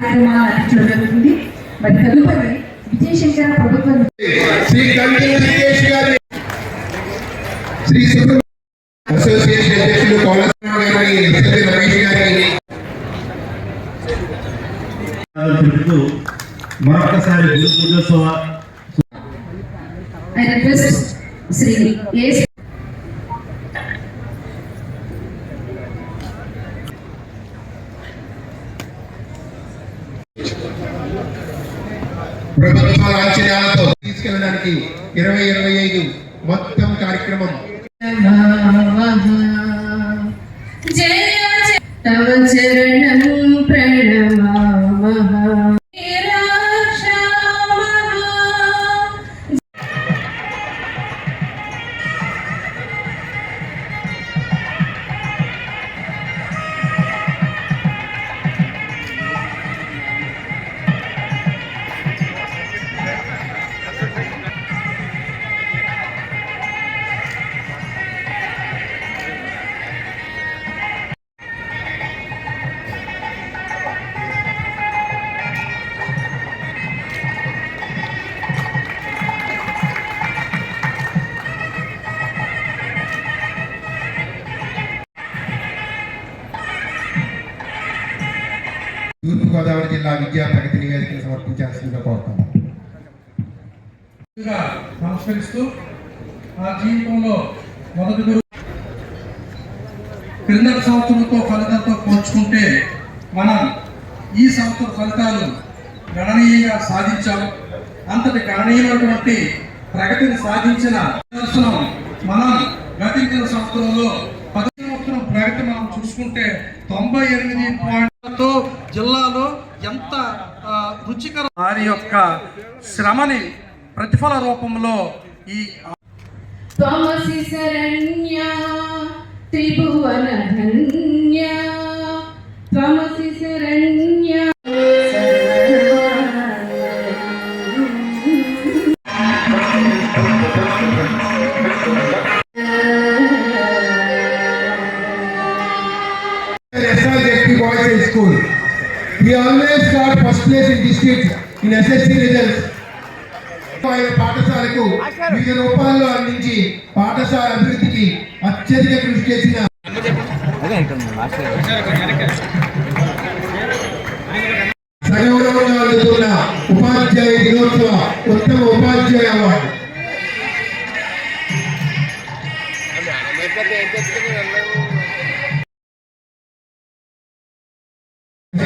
కార్యక్రమాలు అందించడం జరుగుతుంది మరి తదుపరి విజయశంకర ప్రభుత్వ అసోసియేషన్ అధ్యక్షులు రమేష్ మరొకసారి గురు పూజోత్సవ శ్రీ ఏ ప్రభుత్వ ఆశ్చర్యాలతో తీసుకెళ్ళడానికి ఇరవై ఇరవై ఐదు మొత్తం కార్యక్రమం. జయ చరణం ప్రణమా తూర్పుగోదావరి జిల్లా విద్యా ప్రగతి నివేదికను సమర్పించాల్సిందిగా కోరుతాం నమస్కరిస్తూ ఆ జీవితంలో మొదటి గురువు క్రిందటి సంవత్సరంతో ఫలితంతో పోల్చుకుంటే మనం ఈ సంవత్సర ఫలితాలు గణనీయంగా సాధించాం అంతటి గణనీయమైనటువంటి ప్రగతిని సాధించిన దర్శనం మనం గతించిన సంవత్సరంలో పదిహేను సంవత్సరం ప్రగతి మనం చూసుకుంటే తొంభై ఎనిమిది పాయింట్లతో జిల్లాలో ఎంత రుచికర వారి యొక్క శ్రమని ప్రతిఫల రూపంలో ఈ త్వమసి శరణ్యా త్రిభువన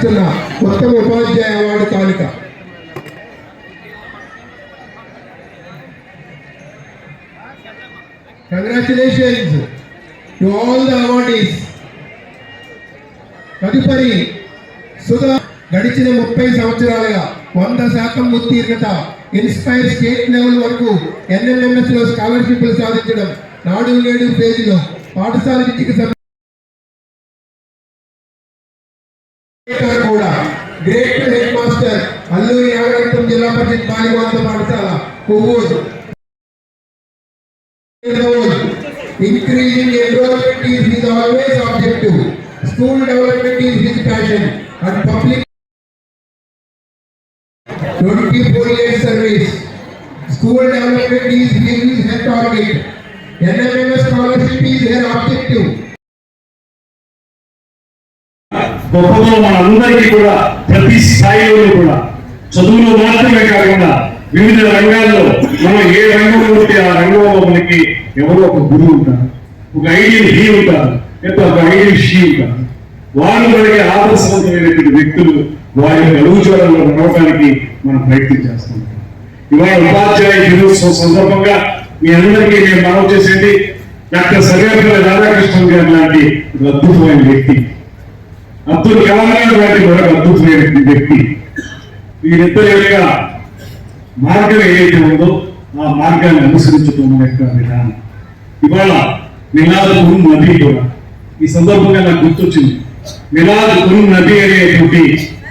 ఇస్తున్న ఉత్తమ ఉపాధ్యాయ అవార్డు కానుక congratulations to all the awardees తదుపరి సుధా గడిచిన ముప్పై సంవత్సరాలుగా వంద శాతం ఉత్తీర్ణత ఇన్స్పైర్ స్టేట్ లెవెల్ వరకు ఎన్ఎల్ఎంఎస్లో స్కాలర్షిప్లు సాధించడం నాడు నేడు పేజీలో పాఠశాల విద్యకు grade two head master Allu Yagantam Zilla Parishad Balikant पाठशाला Kovoor increasing enrollment is his always objective school development is his passion and public 24 years service school development is his target NMMS scholarship is her objective గొప్పతో మనందరికీ కూడా ప్రతి స్థాయిలోనూ కూడా చదువులో మాత్రమే కాకుండా వివిధ రంగాల్లో మనం ఏ రంగం ఉంటే ఆ రంగంలో మనకి ఎవరో ఒక గురువు ఉంటారు. ఒక ఐడియల్ హీ ఉంటారు. లేదా ఒక ఐడియల్ షీ ఉంటారు. వారు మనకి ఆదర్శవంతమైనటువంటి వ్యక్తులు వారి యొక్క అడుగుజాడల్లో నడవడానికి మనం ప్రయత్నం చేస్తున్నాం ఇవాళ ఉపాధ్యాయ దినోత్సవం సందర్భంగా మీ అందరికీ నేను మనం చేసేది డాక్టర్ సర్వేపల్లి రాధాకృష్ణన్ గారు లాంటి అద్భుతమైన వ్యక్తి. అబ్దుల్ కలాం గారు మరొక అద్భుతమైన వ్యక్తి వీరిద్దరి యొక్క మార్గం ఏదైతే ఉందో ఆ మార్గాన్ని అనుసరించడం యొక్క విధానం. ఇవాళ మిలాద్ కురుం నది కూడా ఈ సందర్భంగా నాకు గుర్తొచ్చింది. మిలాద్ కురుం నది అనేటువంటి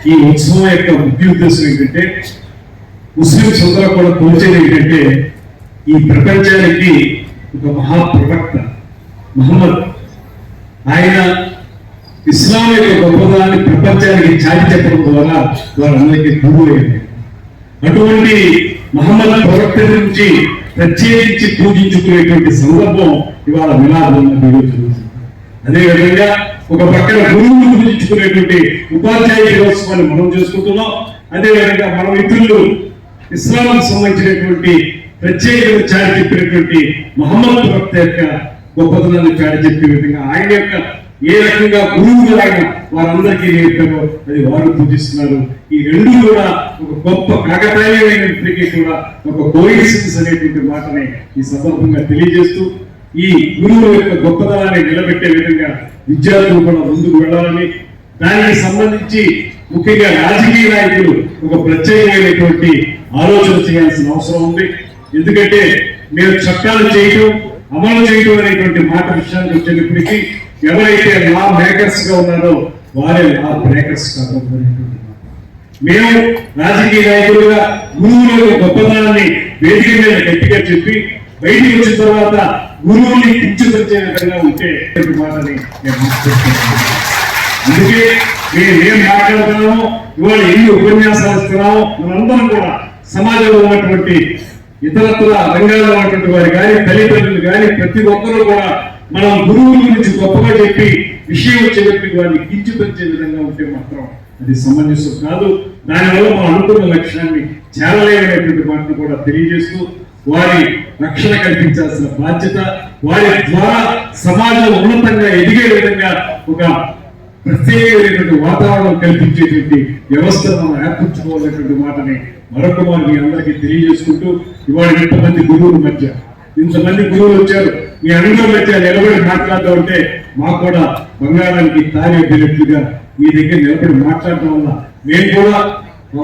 ఈ ఉత్సవం యొక్క ముఖ్య ఉద్దేశం ఏంటంటే ముస్లిం అందరూ కూడా కొలిచేది ఏంటంటే ఈ ప్రపంచానికి ఒక మహాప్రవక్త మహమ్మద్. ఆయన ఇస్లాం యొక్క గొప్పదాన్ని ప్రపంచానికి చాటి చెప్పడం ద్వారా వారందరికీ గురువైంది అటువంటి మహమ్మద్ ప్రవక్త నుంచి ప్రత్యేకించి పూజించుకునేటువంటి సందర్భం ఇవాళ వినాదం జరుగుతుంది. అదేవిధంగా ఒక పక్కన గురువును పూజించుకునేటువంటి ఉపాధ్యాయ దినోత్సవాన్ని మనం చేసుకుంటున్నాం అదేవిధంగా మన మిత్రులు ఇస్లాంకు సంబంధించినటువంటి ప్రత్యేకత చాటి చెప్పినటువంటి మహమ్మద్ ప్రవక్త యొక్క గొప్పతనాన్ని చాటి చెప్పే విధంగా ఆయన యొక్క ఏ రకంగా గురువులు ఆయన వారందరికీ నేర్పారో అది వారు పూజిస్తున్నారు. ఈ రెండు కూడా ఒక గొప్ప కాకతాళీయమైనప్పటికీ కూడా ఒక కోయిన్సిడెన్స్ అనేటువంటి మాటని ఈ సందర్భంగా తెలియజేస్తూ ఈ గురువుల యొక్క గొప్పతనాన్ని నిలబెట్టే విధంగా విద్యార్థులు కూడా ముందుకు వెళ్ళాలని దానికి సంబంధించి ముఖ్యంగా రాజకీయ నాయకులు ఒక ప్రత్యేకమైనటువంటి ఆలోచన చేయాల్సిన అవసరం ఉంది. ఎందుకంటే మీరు చట్టాలు చేయటం అమలు చేయటం అనేటువంటి మాట విషయానికి వచ్చేటప్పటికీ ఎవరైతే లా మేకర్స్గా ఉన్నారో వారే లా బ్రేకర్స్ కాదు మేము రాజకీయ నాయకులుగా గురువుల యొక్క గొప్పతనాన్ని వేదిక మీద గట్టిగా చెప్పి బయటికి వచ్చిన తర్వాత గురువుని కించపరిచే విధంగా ఉంటే మాటని నేను అందుకే మేము ఏం మాట్లాడుతున్నామో ఇవాళ ఎన్ని ఉపన్యాసాలు ఇస్తున్నామో మనందరం కూడా సమాజంలో ఉన్నటువంటి ఇతరత్ర రంగాల్లో ఉన్నటువంటి వారు కానీ తల్లిదండ్రులు కానీ ప్రతి ఒక్కరూ కూడా మనం గురువుల గురించి గొప్పగా చెప్పి విషయం చెప్పి వారిని కించిపరిచే విధంగా ఉంటే మాత్రం అది సమంజసం కాదు. దానివల్ల మనం అనుకున్న లక్ష్యాన్ని చేరలేమనేటువంటి మాటను కూడా తెలియజేస్తూ వారి రక్షణ కల్పించాల్సిన బాధ్యత వారి ద్వారా సమాజం ఉన్నతంగా ఎదిగే విధంగా ఒక ప్రత్యేకమైనటువంటి వాతావరణం కల్పించేటువంటి వ్యవస్థను మనం ఏర్పరచుకోవాలనేటువంటి మాటని మరొక వారు మీ అందరికీ తెలియజేసుకుంటూ ఇవాళ ఎంతమంది గురువుల మధ్య ఇంతమంది గురువులు వచ్చారు. మీ అనుభవం మధ్య నిలబడి మాట్లాడుతూ ఉంటే మాకు కూడా బంగారానికి తానే అభ్యర్థిగా మీ దగ్గర నిలబడి మాట్లాడటం వల్ల మేము కూడా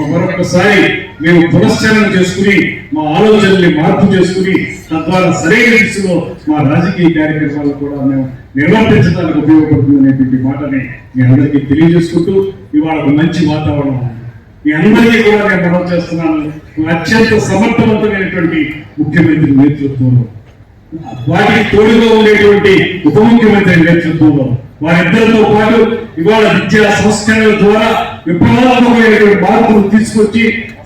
మరొకసారి మేము పునశ్చరణ చేసుకుని మా ఆలోచనల్ని మార్పు చేసుకుని తద్వారా సరైన దిశలో మా రాజకీయ కార్యక్రమాలు కూడా మేము నిర్వర్తించడానికి ఉపయోగపడుతుంది అనేటువంటి మాటని మీ అందరికీ తెలియజేసుకుంటూ ఇవాళ ఒక మంచి వాతావరణం మీ అందరికీ కూడా నేను మనం చేస్తున్నాను. అత్యంత సమర్థవంతమైనటువంటి ముఖ్యమంత్రి నేతృత్వంలో వాటికి తోడుగా ఉండేటువంటి ఉప ముఖ్యమంత్రి నేతృత్వంలో వారిద్దరితో పాటు ఇవాళ విద్యా సంస్కరణల ద్వారా విప్లవాత్మకమైనటువంటి మార్పులు తీసుకొచ్చి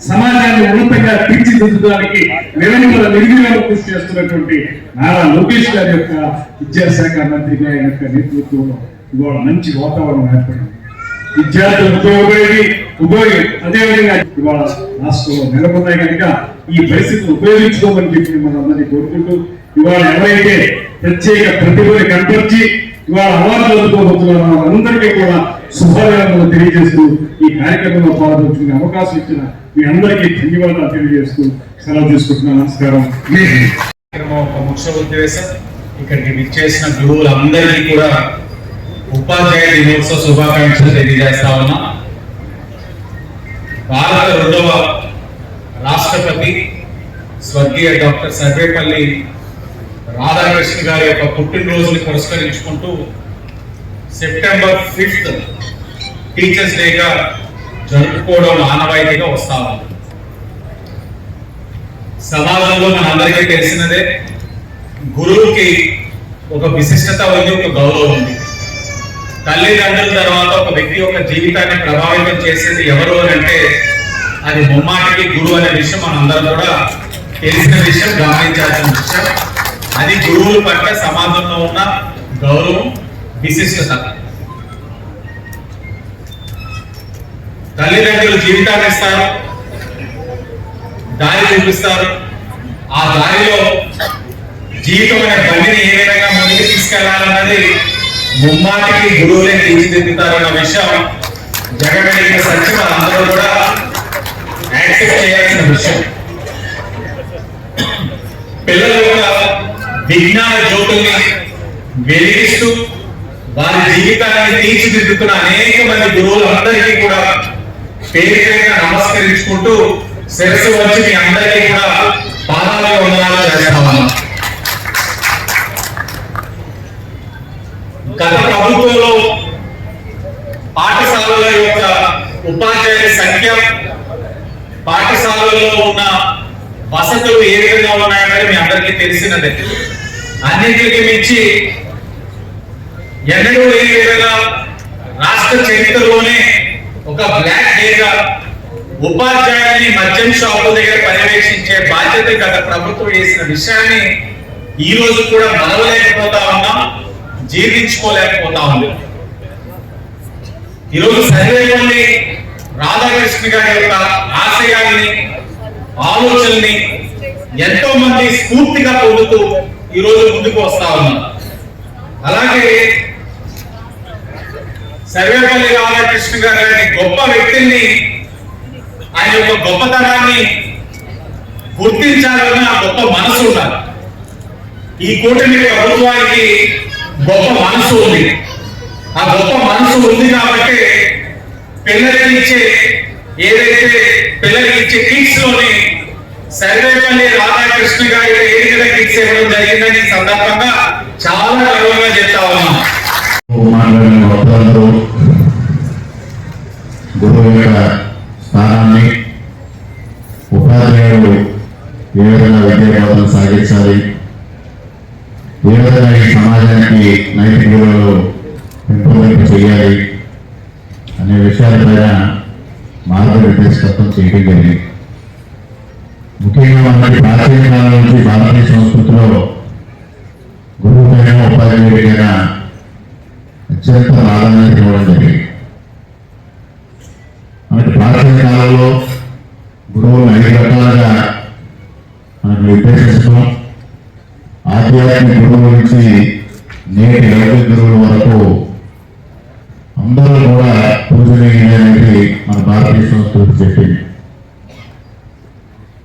సమాజాన్ని ఉన్నతంగా తీర్చిదిద్దడానికి నిరంతర నిర్విరామ కృషి చేస్తున్నటువంటి నారా లోకేష్ గారి యొక్క విద్యాశాఖ మంత్రిగా యొక్క నేతృత్వంలో ఇవాళ మంచి వాతావరణం ఏర్పడింది. విద్యార్థులకు ఉపయోగపడేది ఉపయోగ అదేవిధంగా ఇవాళ రాష్ట్రంలో నెలకొన్నాయి కనుక ఈ పరిస్థితిని ఉపయోగించుకోమని చెప్పి మనందరినీ కోరుకుంటూ ఇవాళ ఎవరైతే ప్రత్యేక ప్రతిభని కనపరిచి ఇవాళ అవార్డులు అందుకోబోతున్నారు అందరికీ కూడా శుభాకాంక్షలు తెలియజేస్తూ ఈ కార్యక్రమంలో పాల్గొంచుకునే అవకాశం ఇచ్చిన మీ అందరికీ ధన్యవాదాలు తెలియజేస్తూ సెలవు తీసుకుంటున్నాను. నమస్కారం. ఒక ముఖ్య ఉద్దేశం. ఇక్కడికి విచ్చేసిన గురువులందరికీ కూడా ఉపాధ్యాయ దినోత్సవ శుభాకాంక్షలు తెలియజేస్తా ఉన్నా. భారత రెండవ రాష్ట్రపతి స్వర్గీయ డాక్టర్ సర్వేపల్లి రాధాకృష్ణ గారి యొక్క పుట్టినరోజుని పురస్కరించుకుంటూ సెప్టెంబర్ ఫిఫ్త్ టీచర్స్ డేగా జరుపుకోవడం ఆనవాయితీగా వస్తా ఉంది. సమాజంలో మనందరికీ తెలిసినదే గురువుకి ఒక విశిష్టత ఉంది ఒక గౌరవం ఉంది. తల్లిదండ్రుల తర్వాత ఒక వ్యక్తి యొక్క జీవితాన్ని ప్రభావితం చేసేది ఎవరు అని అంటే అది ముమ్మాటికి గురువు అనే విషయం మనందరం కూడా తెలిసిన విషయం గమనించాల్సిన విషయం. అది గురువుల పట్ల సమాజంలో ఉన్న గౌరవం విశిష్టత. తల్లిదండ్రులు జీవితాన్ని ఇస్తారు దారి చూపిస్తారు. ఆ దారిలో జీవితం అనే బండిని ఏ విధంగా ముందుకు తీసుకెళ్ళాలన్నది ముమ్మాటికి గురువులే తీర్చిదిద్దుతారన్న విషయం జగమెరిగిన సత్యం అందరూ కూడా యాక్సెప్ట్ చేయాల్సిన విషయం. పిల్లలు కూడా విజ్ఞాన జ్యోతుల్ని వెలిగిస్తూ వారి జీవితాన్ని తీర్చిదిద్దుతున్న అనేక మంది గురువులు అందరికీ కూడా పేరు నమస్కరించుకుంటూ శిరస్సు వచ్చి మీ అందరికీ కూడా పాదాలు వందనాలు చేస్తామన్నా గత ప్రభుత్వంలో పాఠశాలల యొక్క ఉపాధ్యాయుల సంఖ్య పాఠశాలల్లో ఉన్న వసతులు ఏ విధంగా ఉన్నాయనేది మీ అందరికీ తెలిసినదే. అన్నింటికి మించి ఎన్నడూ లేని విధంగా రాష్ట్ర చరిత్రలోనే ఒక బ్లాక్ డేగా ఉపాధ్యాయుని మద్యం షాపు దగ్గర పర్యవేక్షించే బాధ్యత గత ప్రభుత్వం వేసిన విషయాన్ని ఈ రోజు కూడా మరవలేకపోతా ఉన్నాం. జీర్ణించుకోలేకపోతా ఉంది ఈరోజు సర్వేలోని రాధాకృష్ణ గారి యొక్క ఆశయాన్ని ఆలోచనల్ని ఎంతో మంది స్ఫూర్తిగా పొందుతూ ఈరోజు ముందుకు వస్తా ఉన్నారు అలాగే సర్వేపల్లి రాధాకృష్ణ గారు గొప్ప వ్యక్తిని ఆయన యొక్క గొప్పతనాన్ని గుర్తించాలన్న గొప్ప మనసు ఉండాలి. ఈ కూటమి ప్రభుత్వానికి గొప్ప మనసు ఉంది. ఆ గొప్ప మనసు ఉంది కాబట్టి పిల్లలకి ఇచ్చే ఏదైతే పిల్లలకి ఇచ్చే కిట్స్లోని సర్వేపల్లి రాధాకృష్ణ గారి ఏదైతే కిట్స్ ఇవ్వడం జరిగిందని సందర్భంగా చాలా గర్వంగా చెప్తా ఉన్నాం గురువు యొక్క స్థానాన్ని ఉపాధ్యాయుడు ఏ విధంగా విద్యా సాగించాలి? ఏ విధంగా ఈ సమాజానికి నైతిక విలువలు పెంపొందింపు చేయాలి అనే విషయాలపైన మార్గనిర్దేశకత్వం చేయడం జరిగింది. ముఖ్యంగా మనకి ప్రాచీన కాలం నుంచి భారతీయ సంస్కృతిలో గురువు పైన ఉపాధ్యాయుడికైనా అత్యంత ప్రాధాన్యత ఇవ్వడం జరిగింది. మనకి ప్రాచీన కాలంలో గురువులు ఐదు రకాలుగా మనకు నిర్దేశిస్తున్నాం ఆధ్యాత్మిక గురువు నుంచి నేటి లౌకిక గురువుల వరకు అందరూ కూడా పూజనీయులనేది మన భారతీయ సంస్కృతి చెప్పింది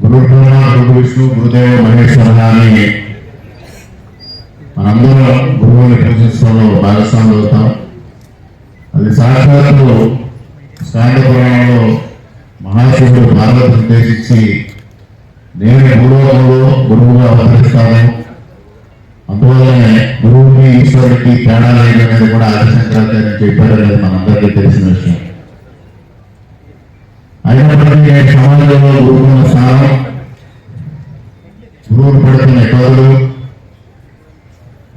గురు బ్రహ్మ గురు విష్ణు గురుదేవ మహేశ్వర అని మనందరం గురువుని పూజించడంలో భాగస్వాములు అవుతాం. అది సాక్షాత్తు స్కాండపురాణంలో మహాశివుడు పార్వతి ఉద్దేశించి నేను గురువులో గురువుగా అవతరిస్తాను. అందువల్లనే గురువుకి ఈశ్వరుడికి తేడా లేదు అనేది కూడా ఆదిశంకరాచార్య చెప్పారు అనేది మనందరికీ తెలిసిన విషయం. అయినప్పటికీ సమాజంలో గురువుల స్థానం గురువులు పడుతున్న ఇబ్బందులు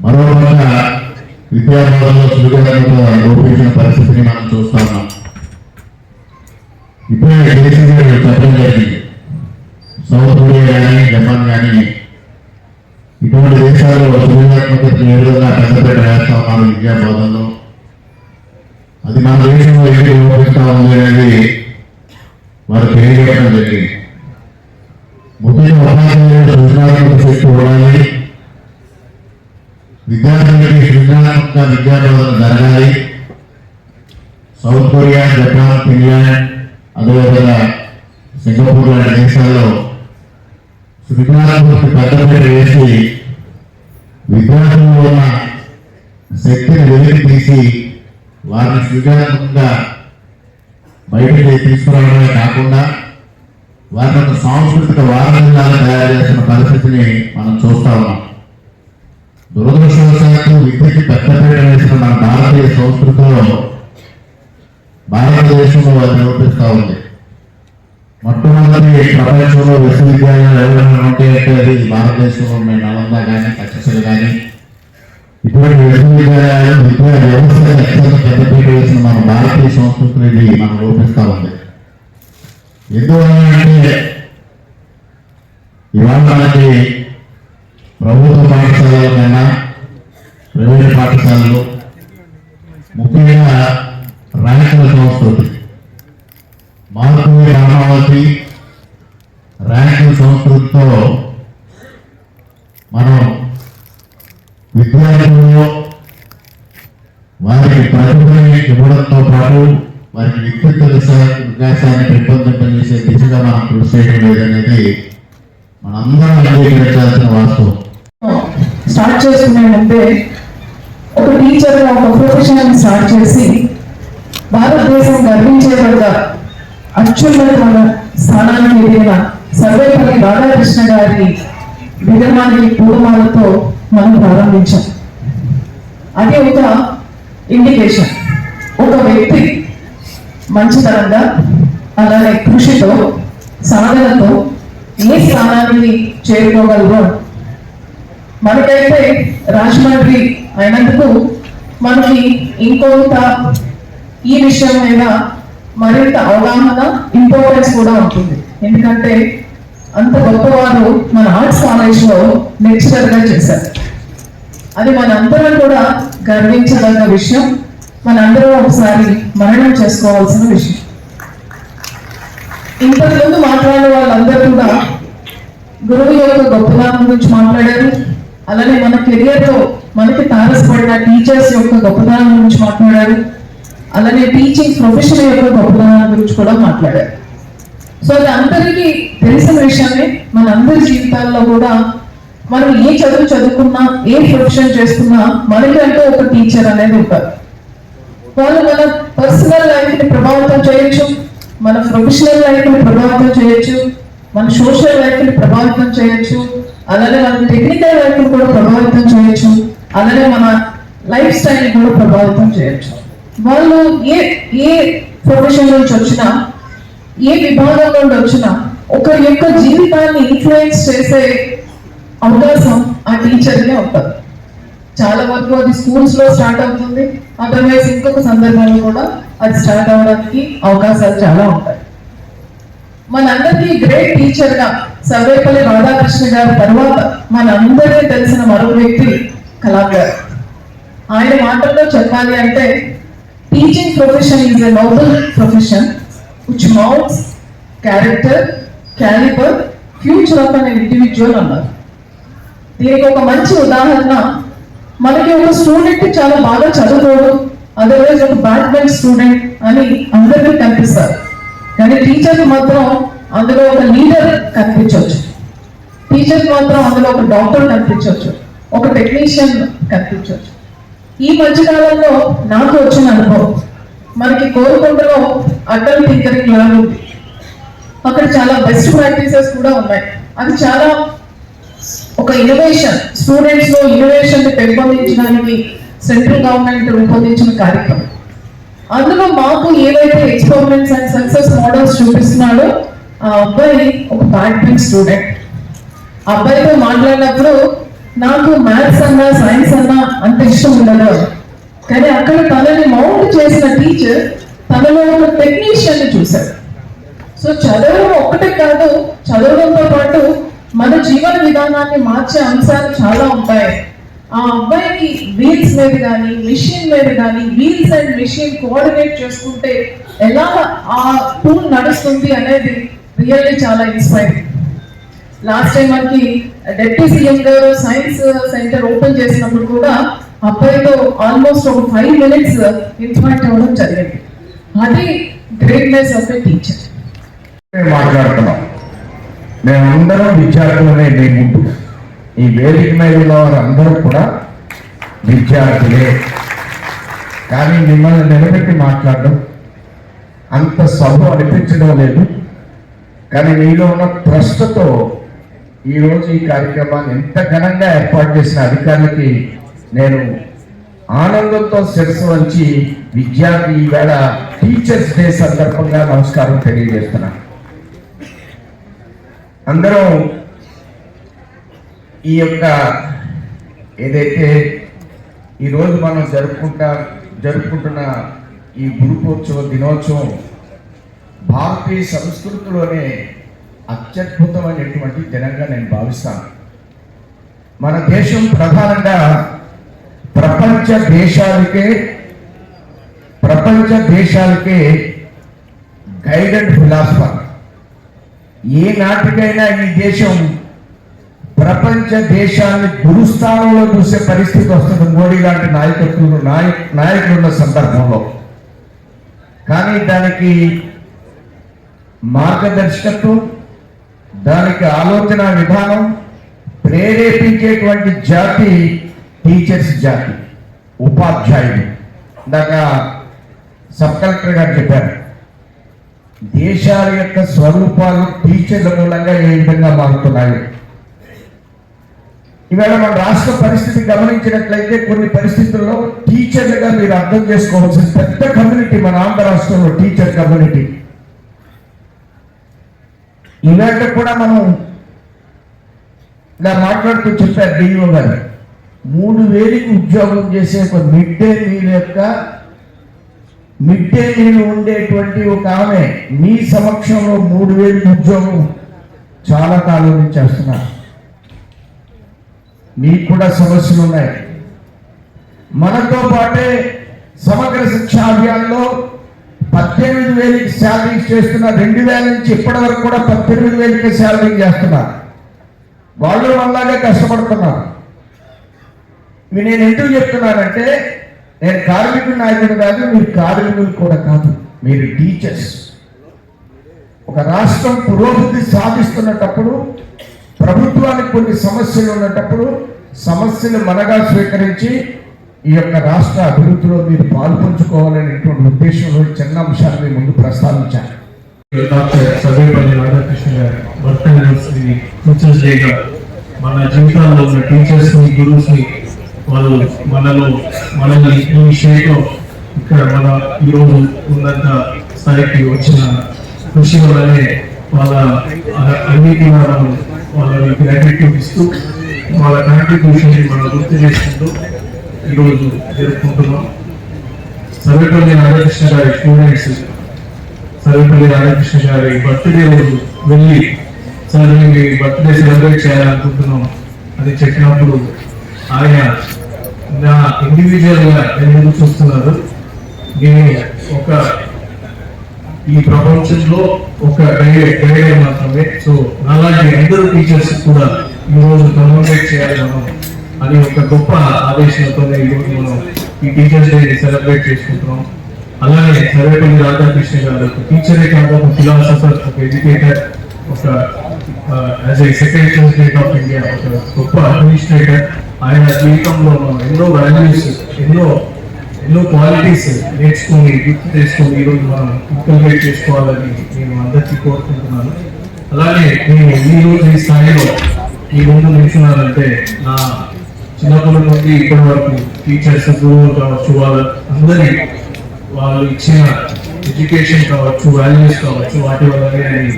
మరోపక్క విద్యాబోధనలో సులువుగా లోపించిన పరిస్థితిని మనం చూస్తున్నాం ఇప్పుడే దేశంలో చెప్పడం జరిగింది. సౌత్ కొరియా కానీ జపాన్ కానీ ఇటువంటి దేశాల్లో సృజనాత్మకతను ఏ పెద్దపేట వేస్తా ఉన్నారు విద్యా బోధనలో. అది మన దేశంలో ఏంటి ఉపయోగిస్తా ఉంది అనేది వారు తెలియజేయడం జరిగింది. ముఖ్యంగా ఉపాధ్యాయులు సృజనాత్మక శక్తి ఉండాలి. విద్యార్థులకి సృజనాత్మక విద్యా బోధన జరగాలి. సౌత్ కొరియా జపాన్ ఫిన్లాండ్ అదేవిధంగా సింగపూర్ లాంటి దేశాల్లో సృజనాత్మక పెద్దపేట వేసి విగ్రహంలో ఉన్న శక్తిని వెలికి తీసి వారిని స్వీకారంగా బయటికి తీసుకురావడమే కాకుండా వారిని ఒక సాంస్కృతిక వారసత్వాన్ని తయారు చేసిన పరిస్థితిని మనం చూస్తా ఉన్నాం. దురదృష్టవశాత్తు విద్యకి పెద్దపీట వేసిన మన భారతీయ సంస్కృతిలో భారతదేశంలో అది నిరూపిస్తూ ఉంది. మొట్టమొదటి ప్రపంచంలో విశ్వవిద్యాలయాలు ఎవరైనా ఉంటే అది భారతదేశంలో ఉన్న నలంద కానీ తక్షశిల కానీ ఇటువంటి విశ్వవిద్యాలయాలు విద్యా వ్యవస్థ అత్యంత పెద్దపీట వేసిన మన భారతీయ సంస్కృతిని ఇది మనం రూపిస్తూ ఉంది. ఎందువల్లంటే ఇవాళ మనకి ప్రభుత్వ పాఠశాలల కన్నా ప్రైవేట్ పాఠశాలలు ముఖ్యంగా రాయకుల సంస్కృతి. మార్పు అమరావతి ర్యాంకు సంస్కృతితో మనం విద్యార్థుల్లో వారికి ప్రతిభని ఇవ్వడంతో పాటు వారికి వ్యక్తిత్వ వికాసాన్ని వికాసాన్ని పెంపొందింపజేసే దిశగా మనం కృషి చేయడం లేదనేది మనందరం అంగీకరించాల్సిన వాస్తవం. స్టార్ట్ చేసుకునే ముందే ఒక టీచర్ ఒక ప్రొఫెషన్ స్టార్ట్ చేసి భారతదేశం గర్వించేదగ్గ అత్యున్నతమైన స్థానానికి ఎదిగిన సర్వేపల్లి రాధాకృష్ణ గారి విగ్రహానికి పూర్వమాలతో మనం ప్రారంభించాం. అది ఒక ఇండికేషన్. ఒక వ్యక్తి మంచితనంగా అలానే కృషితో సాధనతో ఏ స్థానాన్ని చేరుకోగలరో మనకైతే రాజమండ్రి అయినందుకు మనకి ఇంకొంత ఈ విషయం మీద మరింత అవగాహన ఇంపార్టెన్స్ కూడా ఉంటుంది. ఎందుకంటే అంత గొప్పవారు మన ఆర్ట్స్ కాలేజ్లో లెక్చరర్గా చేశారు. అది మనందరం కూడా గర్వించదగ్గ విషయం. మనందరం ఒకసారి మరణం చేసుకోవాల్సిన విషయం. ఇంతకుముందు మాట్లాడే వాళ్ళందరూ కూడా గురువు యొక్క గొప్పదనం గురించి మాట్లాడారు. అలానే మన కెరియర్లో మనకి తారసపడిన టీచర్స్ యొక్క గొప్పదనం గురించి మాట్లాడారు. అలానే టీచింగ్ ప్రొఫెషన్ యొక్క గొప్పదనాల గురించి కూడా మాట్లాడారు. సో అది అందరికీ తెలిసిన విషయమే. మన అందరి జీవితాల్లో కూడా మనం ఏ చదువు చదువుకున్నా ఏ ప్రొఫెషన్ చేస్తున్నా మనకంటూ ఒక టీచర్ అనేది ఉంటారు. వాళ్ళు మన పర్సనల్ లైఫ్ని ప్రభావితం చేయొచ్చు మన ప్రొఫెషనల్ లైఫ్ని ప్రభావితం చేయొచ్చు మన సోషల్ లైఫ్ని ప్రభావితం చేయొచ్చు అలానే మన టెక్నికల్ లైఫ్ని కూడా ప్రభావితం చేయొచ్చు అలానే మన లైఫ్ స్టైల్ కూడా ప్రభావితం చేయొచ్చు. వాళ్ళు ఏ ఏ ప్రొఫెషన్ నుంచి వచ్చినా ఏ విభాగం నుండి వచ్చినా ఒకరి యొక్క జీవితాన్ని ఇన్ఫ్లుయెన్స్ చేసే అవకాశం ఆ టీచర్నే ఉంటుంది. చాలా వరకు అది స్కూల్స్లో స్టార్ట్ అవుతుంది. అదర్వైజ్ ఇంకొక సందర్భంలో కూడా అది స్టార్ట్ అవడానికి అవకాశాలు చాలా ఉంటాయి. మనందరికీ గ్రేట్ టీచర్గా సర్వేపల్లి రాధాకృష్ణ గారి తర్వాత మనందరికీ తెలిసిన మరో వ్యక్తి కళాకారు ఆయన మాటల్లో చెప్పాలి అంటే teaching profession is a noble profession which moulds character calibre future of an individual అన్నారు దీనికి ఒక మంచి ఉదాహరణ మనకి ఒక స్టూడెంట్ చాలా బాగా చదువుకోడు అదర్వైజ్ ఒక బ్యాడ్ స్టూడెంట్ అని అందరికీ కనిపిస్తారు. కానీ టీచర్ మాత్రం అందులో ఒక లీడర్ కనిపించవచ్చు. టీచర్ మాత్రం అందులో ఒక డాక్టర్ కనిపించవచ్చు. ఒక టెక్నీషియన్ కనిపించవచ్చు. ఈ మధ్యకాలంలో నాకు వచ్చిన అనుభవం. మనకి కోరుకుంటలో అటల్ టింకరింగ్ ల్యాబ్ ఉంది. అక్కడ చాలా బెస్ట్ ప్రాక్టీసెస్ కూడా ఉన్నాయి. అది చాలా ఒక ఇన్నోవేషన్ స్టూడెంట్స్లో ఇన్నోవేషన్ పెంపొందించడానికి సెంట్రల్ గవర్నమెంట్ రూపొందించిన కార్యక్రమం. అందులో మాకు ఏవైతే ఎక్స్పెరిమెంట్స్ అండ్ సక్సెస్ మోడల్స్ చూపిస్తున్నాడో ఆ అబ్బాయి ఒక బ్యాడ్మింగ్ స్టూడెంట్ అబ్బాయితో మాట్లాడినప్పుడు నాకు మ్యాథ్స్ అన్నా సైన్స్ అన్నా అంత ఇష్టం ఉండదు. కానీ అక్కడ తనని మౌంట్ చేసిన టీచర్ తనలో ఒక టెక్నీషియన్ చూశారు చూశాడు. సో చదవడం ఒక్కటే కాదు చదవడంతో పాటు మన జీవన విధానాన్ని మార్చే అంశాలు చాలా ఉంటాయి. ఆ అబ్బాయికి వీల్స్ మీద కానీ మిషన్ మీద కానీ వీల్స్ అండ్ మిషన్ కోఆర్డినేట్ చేసుకుంటే ఎలా ఆ టూల్ నడుస్తుంది అనేది రియల్లీ చాలా ఇన్స్పైరింగ్ లాస్ట్ టైం మనకి డిప్యూటీ సీఎం గారు సైన్స్ సెంటర్ ఓపెన్ చేసినప్పుడు కూడా అబ్బాయితో ఆల్మోస్ట్ ఒక ఫైవ్ మినిట్స్ ఇంటరాక్ట్ అవ్వడం జరిగింది. అది గ్రేట్నెస్ ఆఫ్ ఎ టీచర్. మేము మాట్లాడుతున్నాం. మేమందరం విద్యార్థులనే మీ ముందు. ఈ వేదిక మీద ఉన్న వారందరూ కూడా విద్యార్థులే. కానీ మిమ్మల్ని నిలబెట్టి మాట్లాడడం అంత సభ అనిపించడం లేదు. కానీ మీలో ఉన్న ట్రస్ట్తో ఈరోజు ఈ కార్యక్రమాన్ని ఎంత ఘనంగా ఏర్పాటు చేసిన అధికారులకి నేను ఆనందంతో శిరస్సు వంచి విద్యార్థి ఈవేళ టీచర్స్ డే సందర్భంగా నమస్కారం తెలియజేస్తున్నాను అందరం ఈ యొక్క ఏదైతే ఈరోజు మనం జరుపుకుంటా జరుపుకుంటున్న ఈ గురుపోత్సవ దినోత్సవం భారతీయ సంస్కృతిలోనే అత్యద్భుతమైనటువంటి దినంగా నేను భావిస్తాను. మన దేశం ప్రధానంగా ప్రపంచ దేశాలకే ప్రపంచ దేశాలకే గైడెడ్ ఫిలాసఫర్. ఏ నాటికైనా ఈ దేశం ప్రపంచ దేశాన్ని గురుస్థానంలో చూసే పరిస్థితి వస్తుంది మోడీ లాంటి నాయకత్వం నాయక నాయకులు ఉన్న సందర్భంలో. కానీ దానికి మార్గదర్శకత్వం దానికి ఆలోచన విధానం ప్రేరేపించేటువంటి జాతి టీచర్స్ జాతి ఉపాధ్యాయులు. ఇందాక సబ్ కలెక్టర్ గారు చెప్పారు దేశాల యొక్క స్వరూపాలు టీచర్ల మూలంగా ఏ విధంగా మారుతున్నాయి. ఇవాళ మన రాష్ట్ర పరిస్థితి గమనించినట్లయితే కొన్ని పరిస్థితుల్లో టీచర్లుగా మీరు అర్థం చేసుకోవాల్సిన పెద్ద కమ్యూనిటీ మన ఆంధ్ర రాష్ట్రంలో టీచర్ కమ్యూనిటీ ఇవాళ కూడా మనం ఇలా మాట్లాడుతూ చెప్పారు డిఓ గారు. మూడు వేలకి ఉద్యోగం చేసే ఒక మిడ్ డే మీల్ యొక్క మిడ్ డే మీల్ ఉండేటువంటి ఒక ఆమె మీ సమక్షంలో మూడు వేలు ఉద్యోగం చాలా కాలం నుంచి చేస్తున్నారు మీకు కూడా సమస్యలు ఉన్నాయి. మనతో పాటే సమగ్ర శిక్షా అభియాన్లో పద్దెనిమిది వేలకి శాలరీ చేస్తున్న రెండు వేల నుంచి ఇప్పటి వరకు కూడా పద్దెనిమిది వేలకి శాలరీ చేస్తున్నారు వాళ్ళు అలాగే కష్టపడుతున్నారు. నేను ఎందుకు చెప్తున్నానంటే నేను కార్మికుడు నాయకుడు కాదు మీరు కార్మికులు కూడా కాదు మీరు టీచర్స్ ఒక రాష్ట్రం పురోభివృద్ధి సాధిస్తున్నటప్పుడు ప్రభుత్వానికి కొన్ని సమస్యలు ఉన్నటప్పుడు సమస్యలు మనగా స్వీకరించి ఈ యొక్క రాష్ట్ర అభివృద్ధిలో మీరు పాల్పంచుకోవాలనేటువంటి ఉద్దేశంలో చిన్న అంశాలు మీ ముందు ప్రస్తావించాను సర్వేపల్లి రాధాకృష్ణ గారు బర్త్ యానివర్సరీ టీచర్స్ డేగా మన జీవితాల్లో ఉన్న టీచర్స్ని గురువుస్ని వాళ్ళు మనలో మనల్ని ఈ విషయంలో ఇక్కడ మన ఈరోజు ఉన్నంత స్థాయికి వచ్చిన కృషి వల్లనే వాళ్ళ అన్నిటి మనం వాళ్ళని గ్రాటిట్యూడ్ ఇస్తూ వాళ్ళ కాంట్రిబ్యూషన్ మనం గుర్తు చేసుకుంటూ ఈరోజు జరుపుకుంటున్నాం. సర్వేపల్లి రాధాకృష్ణ గారి స్టూడెంట్స్ సర్వేపల్లి రాధాకృష్ణ గారి బర్త్డే రోజు వెళ్ళి సార్ మీ బర్త్డే సెలబ్రేట్ చేయాలనుకుంటున్నాం. అని చెప్పినప్పుడు ఆయన నా ఇండివిజువల్గా ఎందుకు చూస్తున్నారు? నేను ఒక ఈ ప్రపంచంలో ఒక గైడ్ గైడర్ మాత్రమే. సో అలాగే అందరూ టీచర్స్ కూడా ఈ రోజు కమ్యూనికేట్ చేయాలి మనం అని ఒక గొప్ప ఆలోచనతో ఈ మనం ఈ టీచర్స్ డే సెలబ్రేట్ చేసుకుంటున్నాం. అలానే సర్వేపల్లి రాధాకృష్ణ గారు ఒక టీచరే కాదు ఒక ఫిలాసఫర్ ఒక ఎడ్యుకేటర్ ఒక as a secretary state of India ఒక గొప్ప అడ్మినిస్ట్రేటర్ ఆయన జీవితంలో మనం ఎన్నో వాల్యూస్ ఎన్నో ఎన్నో క్వాలిటీస్ నేర్చుకుని గుర్తు చేసుకొని ఈరోజు మనం ఇంకల్వేట్ చేసుకోవాలని నేను అందరికీ కోరుకుంటున్నాను. అలానే నేను ఈరోజు రోజు ఈ స్థాయిలో ఈ ముందు నిల్చున్నానంటే నా చిన్నప్పటి నుండి ఇప్పటి వరకు టీచర్స్ గురువులు కావచ్చు వాళ్ళ అందరి వాళ్ళు ఇచ్చిన ఎడ్యుకేషన్ కావచ్చు వాల్యూస్ కావచ్చు వాటి వల్లనే అని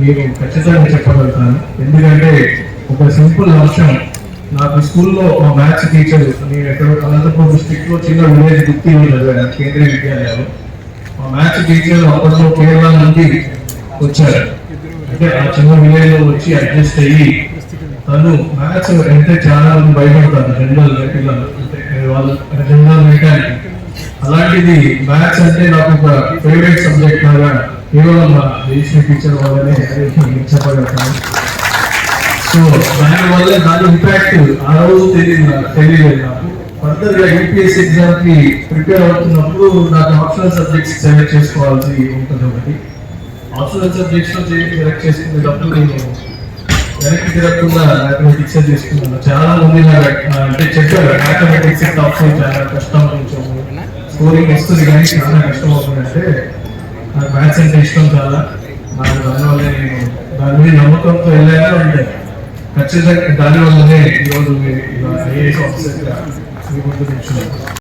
మీరు ఖచ్చితంగా చెప్పగలుగుతాను. ఎందుకంటే ఒక సింపుల్ అంశం నాకు స్కూల్లో మా మ్యాథ్స్ టీచర్ నేను ఎక్కడ అనంతపురం డిస్ట్రిక్ట్లో చిన్న విలేజ్ గుర్తి చదివాను కేంద్రీయ విద్యాలయాలు. మా మ్యాథ్స్ టీచర్ అప్పట్లో కేరళ నుండి వచ్చారు. అంటే ఆ చిన్న విలేజ్లో వచ్చి అడ్జస్ట్ అయ్యి తను మ్యాథ్స్ అంటే చాలా మంది భయపడతారు జనరల్ పిల్లలు అంటే వాళ్ళు జనరల్ మెకానిక్. అలాంటిది మ్యాథ్స్ అంటే నాకు ఒక ఫేవరెట్ సబ్జెక్ట్ లాగా కేవలం మా దేశీయ టీచర్ వల్లనే చెప్పగలుగుతాను. సో దానివల్ల దాని ఇంపాక్ట్ ఆ రోజు తెలియదు తెలియలేదు నాకు. ఫర్దర్గా యూపీఎస్సీ ఎగ్జామ్కి ప్రిపేర్ అవుతున్నప్పుడు నాకు ఆప్షనల్ సబ్జెక్ట్స్ సెలెక్ట్ చేసుకోవాల్సి ఉంటుంది ఒకటి. ఆప్షనల్ సబ్జెక్ట్స్లో సెలెక్ట్ చేసుకునేటప్పుడు నేను వెనక్కి తిరగకుండా మ్యాథమెటిక్స్ తీసుకున్నాను చాలా మంది అంటే చెప్పారు మ్యాథమెటిక్స్ ఆప్షన్ చాలా కష్టం కొంచెం. స్కోరింగ్ వస్తుంది కానీ చాలా కష్టం అవుతుంది అంటే నాకు మ్యాథ్స్ అంటే ఇష్టం చాలా. నాకు దానివల్ల నేను దాని మీద నమ్మకంతో వెళ్ళాను అంటే ఖచ్చితంగా దానివల్లనే ఈరోజు ఐఏఎస్ ఆఫీసర్గా మీ ముందు నిల్చున్నాను.